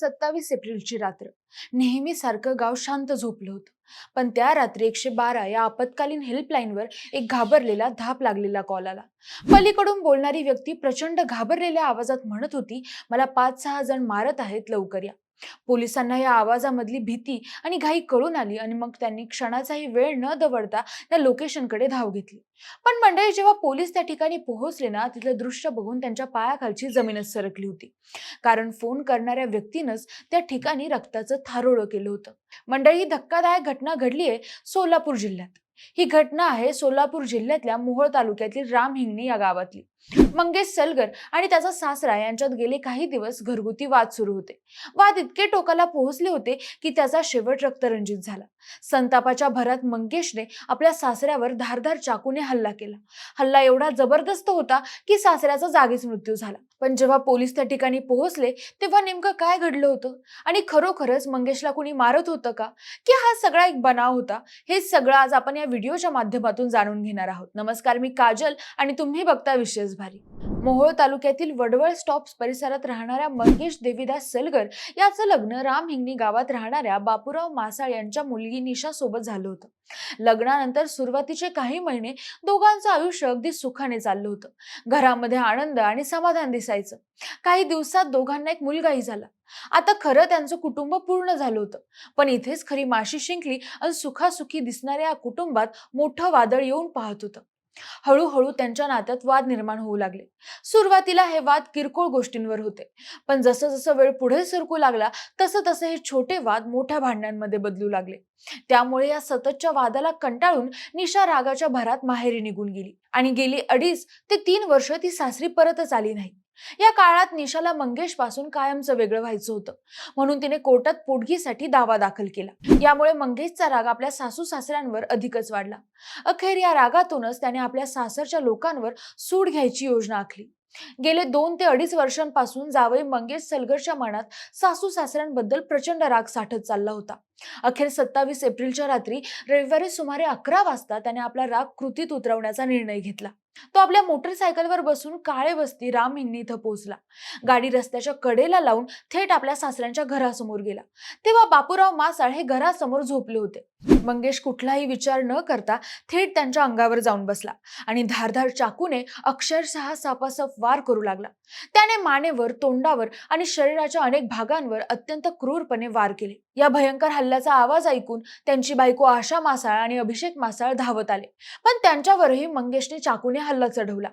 सत्तावीस एप्रिलची रात्र. नेहमी सारखं गाव शांत झोपलं होतं. पण त्या रात्री एकशे बारा या आपत्कालीन हेल्पलाईनवर एक घाबरलेला धाप लागलेला कॉल आला. पलीकडून बोलणारी व्यक्ती प्रचंड घाबरलेल्या आवाजात म्हणत होती मला पाच सहा जण मारत आहेत लवकर या. पोलिसांना या आवाजामधली भीती आणि घाई कळून आली आणि मग त्यांनी क्षणाचाही वेळ न दवडता त्या लोकेशनकडे धाव घेतली. पण मंडळी जेव्हा पोलीस त्या ठिकाणी पोहोचले ना तिथलं दृश्य बघून त्यांच्या पायाखालची जमीनच सरकली होती. कारण फोन करणाऱ्या व्यक्तीनंच त्या ठिकाणी रक्ताचं थारोळं केलं होतं. मंडळी ही धक्कादायक घटना घडलीये सोलापूर जिल्ह्यात. ही घटना आहे सोलापूर जिल्ह्यातल्या मोहोळ तालुक्यातील रामहिंगणी या गावातली. मंगेश सलगर आणि त्याचा सासरा यांच्यात गेले काही दिवस घरगुती वाद सुरू होते. वाद इतके टोकाला पोहोचले होते की त्याचा शेवट रक्तरंजित झाला. संतापाच्या भरात मंगेशने आपल्या सासऱ्यावर धारधार चाकूने हल्ला केला. हल्ला एवढा जबरदस्त होता की सासऱ्याचा जागीच मृत्यू झाला. पण जेव्हा पोलीस त्या ठिकाणी पोहोचले तेव्हा नेमकं काय घडलं होतं? आणि खरोखरच मंगेशला कुणी मारत होतं का? की हा सगळा एक बनाव होता? हे सगळं आज आपण या व्हिडिओच्या माध्यमातून जाणून घेणार आहोत. नमस्कार मी काजल आणि तुम्ही बघता विशेष भारी. मोहोळ तालुक्यातील वडवळ स्टॉप्स परिसरात राहणाऱ्या मंगेश देवीदास सलगर याचं लग्न राम हिंगणी गावात राहणाऱ्या बापूराव मासाळ यांच्या मुलगी निशा सोबत झालं होतं. लग्नानंतर सुरुवातीचे काही महिने दोघांचं आयुष्य अगदी सुखाने चाललं होतं. घरामध्ये आनंद आणि समाधान दिसायचं. काही दिवसात दोघांना एक मुलगाही झाला. आता खरं त्यांचं कुटुंब पूर्ण झालं होतं. पण इथेच खरी माशी शिंकली आणि सुखासुखी दिसणाऱ्या या कुटुंबात मोठं वादळ येऊन पाहत होतं. हळूहळू त्यांच्या नात्यात वाद निर्माण होऊ लागले. सुरुवातीला हे वाद किरकोळ गोष्टींवर होते. पण जसं जसं वेळ पुढे सरकू लागला तसं तसं हे छोटे वाद मोठ्या भांडण्यांमध्ये बदलू लागले. त्यामुळे या सततच्या वादाला कंटाळून निशा रागाच्या भरात माहेरी निघून गेली आणि गेली अडीच ते तीन वर्ष ती सासरी परतच आली नाही. या काळात निशाला मंगेशपासून कायमचं वेगळं व्हायचं होतं. म्हणून तिने कोर्टात पोटगीसाठी दावा दाखल केला. यामुळे मंगेशचा राग आपल्या सासू सासऱ्यांवर अधिकच वाढला. अखेर या रागातूनच त्याने आपल्या सासरच्या लोकांवर सूड घ्यायची योजना आखली. गेले दोन ते अडीच वर्षांपासून जावई मंगेश सलगरच्या मनात सासू सासऱ्यांबद्दल प्रचंड राग साठत चालला होता. अखेर सत्तावीस एप्रिलच्या रात्री रविवारी सुमारे अकरा वाजता त्याने आपला राग कृतीत उतरवण्याचा निर्णय घेतला. तो आपल्या मोटरसायकलवर बसून काळे वस्ती राम इथं पोहोचला. गाडी रस्त्याच्या कडेला लावून थेट आपल्या सासऱ्यांच्या घरासमोर गेला. तेव्हा बापूराव मासाळ हे घरासमोर झोपले होते. मंगेश कुठलाही विचार न करता थेट त्यांच्या अंगावर जाऊन बसला आणि धारधार चाकूने अक्षरशः सापासप वार करू लागला. त्याने मानेवर तोंडावर आणि शरीराच्या अनेक भागांवर अत्यंत क्रूरपणे वार केले. या भयंकर हल्ल्याचा आवाज ऐकून त्यांची बायको आशा मासाळ आणि अभिषेक मासाळ धावत आले. पण त्यांच्यावरही मंगेशने चाकूने हल्ला चढवला.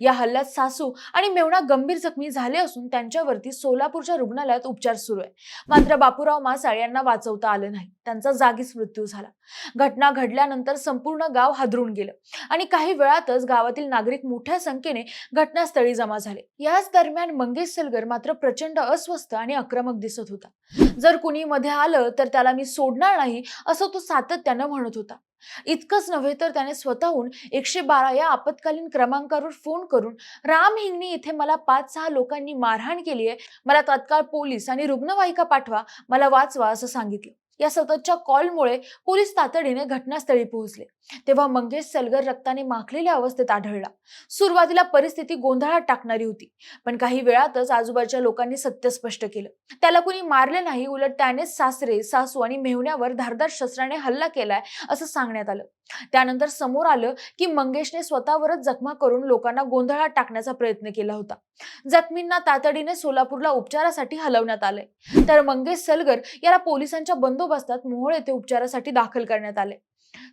या हल्ल्यात सासू आणि मेवणा गंभीर जखमी झाले असून त्यांच्यावरती सोलापूरच्या रुग्णालयात उपचार सुरू आहे. मात्र बापूराव मासाळ यांना वाचवता आलं नाही. त्यांचा जागीच मृत्यू झाला. घटना घडल्यानंतर संपूर्ण गाव हादरून गेलं आणि काही वेळातच गावातील नागरिक मोठ्या संख्येने घटनास्थळी जमा झाले. याच दरम्यान मंगेश सलगर मात्र प्रचंड अस्वस्थ आणि आक्रमक दिसत होता. जर कुणी मध्ये आलं तर त्याला मी सोडणार नाही असं तो सातत्यानं म्हणत होता. इतकंच नव्हे तर त्याने स्वतःहून एकशे बारा या आपत्कालीन क्रमांकावर फोन करून राम हिंगणी इथे मला पाच सहा लोकांनी मारहाण केली आहे मला तात्काळ पोलीस आणि रुग्णवाहिका पाठवा. मला वाचवा असं सांगितलं. या सततच्या कॉलमुळे पोलीस तातडीने घटनास्थळी पोहोचले. तेव्हा मंगेश सलगर रक्ताने माखलेल्या अवस्थेत आढळला. सुरुवातीला परिस्थिती गोंधळात टाकणारी होती पण काही वेळातच आजूबाजूच्या लोकांनी सत्य स्पष्ट केलं. त्याला कुणी मारले नाही उलट त्याने सासरे सासू आणि मेहुण्यावर धारदार शस्त्राने हल्ला केलाय असं सांगण्यात आलं. त्यानंतर समोर आलं की मंगेशने स्वतःवरच जखमा करून लोकांना गोंधळात टाकण्याचा प्रयत्न केला होता. जखमींना तातडीने सोलापूरला उपचारासाठी हलवण्यात आले. तर मंगेश सलगर याला पोलिसांच्या बंदोबस्तात मोहोळ येथे उपचारासाठी दाखल करण्यात आले.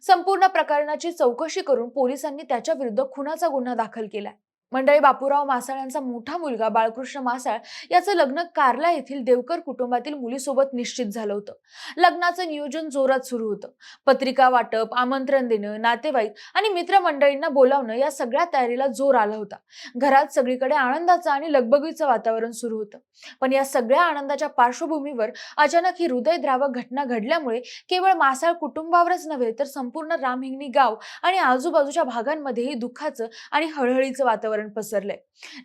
संपूर्ण प्रकरणाची चौकशी करून पोलिसांनी त्याच्या विरुद्ध खुनाचा गुन्हा दाखल केलाय मंडळी बापूराव मासाळ यांचा मोठा मुलगा बाळकृष्ण मासाळ याचं लग्न कार्ला येथील देवकर कुटुंबातील मुलीसोबत निश्चित झालं होतं. लग्नाचं नियोजन जोरात सुरू होतं. पत्रिका वाटप आमंत्रण देणं नातेवाईक आणि मित्रमंडळींना बोलावणं या सगळ्या तयारीला जोर आला होता. घरात सगळीकडे आनंदाचं आणि लगबगीचं वातावरण सुरू होतं. पण या सगळ्या आनंदाच्या पार्श्वभूमीवर अचानक ही हृदयद्रावक घटना घडल्यामुळे केवळ मासाळ कुटुंबावरच नव्हे तर संपूर्ण रामहिंगणी गाव आणि आजूबाजूच्या भागांमध्येही दुःखाचं आणि हळहळीचं वातावरण वातावरण पसरलंय.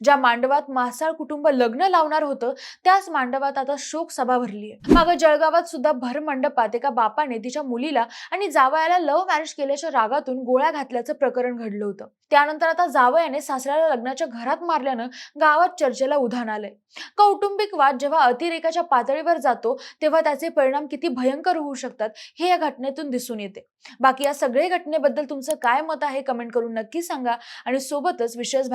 ज्या मांडवात मासाळ कुटुंब लग्न लावणार होतं त्याच मांडवात आता शोक सभा भरली आहे मागं जळगावात सुद्धा भर मंडपात एका बापाने तिच्या मुलीला आणि जावयाला लव्ह मॅरेज केल्याच्या रागातून गोळ्या घातल्याचं प्रकरण घडलं होतं. त्यानंतर आता जावयाने सासऱ्याला लग्नाच्या घरात मारल्यानं गावात चर्चेला उधाण आलंय. कौटुंबिक वाद जेव्हा अतिरेकाच्या पातळीवर जातो तेव्हा त्याचे परिणाम किती भयंकर होऊ शकतात हे या घटनेतून दिसून येते. बाकी या सगळ्या घटनेबद्दल तुमचं काय मत आहे कमेंट करून नक्की सांगा आणि सोबतच विशेष